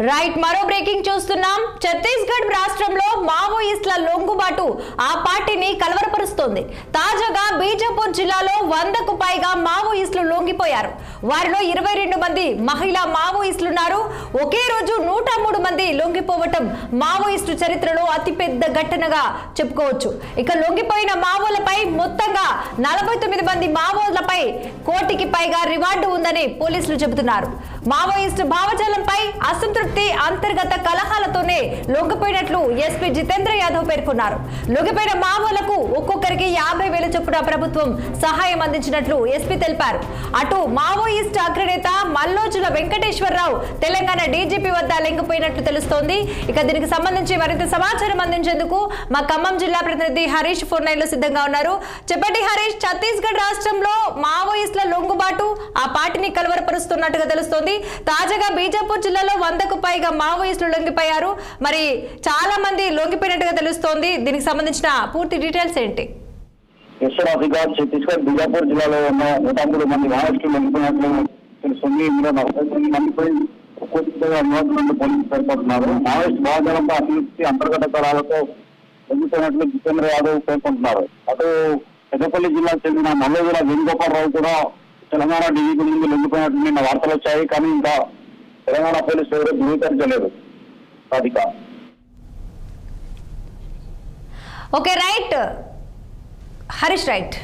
Right మరో breaking చూస్తున్నాం. ఛత్తీస్గఢ్ రాష్ట్రంలో మావోయిస్టుల లొంగుబాటు ఆ పార్టీని కలవరపరుస్తోంది. తాజాగా బీజాపూర్ జిల్లాలో వందకు పైగా మావోయిస్టులు లొంగిపోయారు వారిలో ఇరవై రెండు మంది మహిళా మావోయిస్టులున్నారు. ఒకే రోజు నూట మూడు మంది లొంగిపోవటం మావోయిస్టు చరిత్రలో అతిపెద్ద ఘటనగా చెప్పుకోవచ్చు. ఇక లొంగిపోయిన మావోలపై మొత్తంగా నలభై తొమ్మిది మంది మావోలపై కోటికి పైగా రివార్డు ఉందని పోలీసులు చెబుతున్నారు. మావోయిస్టు భావజాలంపై అసంతృప్తి అంతర్గత కలహాలతోనే లొంగిపోయినట్లు ఎస్పీ జితేంద్ర యాదవ్ పేర్కొన్నారు. లొంగిపోయిన మావోలకు ఒక్కొక్కరికి యాభై వేల చొప్పున ప్రభుత్వం సహాయం అందించినట్లు ఎస్పీ తెలిపారు. అటు మావోయిస్ట్ అగ్రనేత మల్లోజుల వెంకటేశ్వరరావు తెలంగాణ డీజీపీ వద్ద లొంగిపోయినట్లు తెలుస్తోంది. ఇక దీనికి సంబంధించి మరింత సమాచారం అందించేందుకు మా ఖమ్మం జిల్లా ప్రతినిధి హరీష్ ఫోన్ లైన్లో సిద్ధంగా ఉన్నారు. చెప్పండి హరీష్ ఛత్తీస్గఢ్ రాష్ట్రంలో మావోయిస్టుల లొంగుబాటు ఆ పార్టీని కలవరపరుస్తున్నట్టుగా తెలుస్తోంది. తాజాగా బీజాపూర్ జిల్లాలో వందకు పైగా మావోయిస్టులు లొంగిపోయారు. మరి చాలా మంది లొంగిపోయినట్టుగా తెలుస్తోంది. దీనికి సంబంధించిన పూర్తి డీటెయిల్స్ ఏంటి? యశ్వరాధిగా ఛత్తీస్గఢ్ బీజాపూర్ జిల్లాలో ఉన్న నూట మూడు మంది మావోయిస్టులు వెళ్ళిపోయినట్లు తెలుస్తుంది ఇందులో నలభై తొమ్మిది మందిపై ఒక్కొక్కటిగా నూట మంది పోలీసులు పేర్కొంటున్నారు మావోయిస్ట్ భావజాలంపై అభివృద్ధి అంతర్గత కళాలతో వెళ్ళిపోయినట్లు జితేంద్ర యాదవ్ పేర్కొంటున్నారు అటు పెద్దపల్లి జిల్లాకు చెందిన మల్లెజుల వేణుగోపాలరావు కూడా తెలంగాణ డీజీపీ ముందు లొంగిపోయినట్లు నిన్న వార్తలు వచ్చాయి కానీ ఇంకా తెలంగాణ పోలీసులు ఎవరూ ధృవీకరించలేదు Radhika okay right Harish right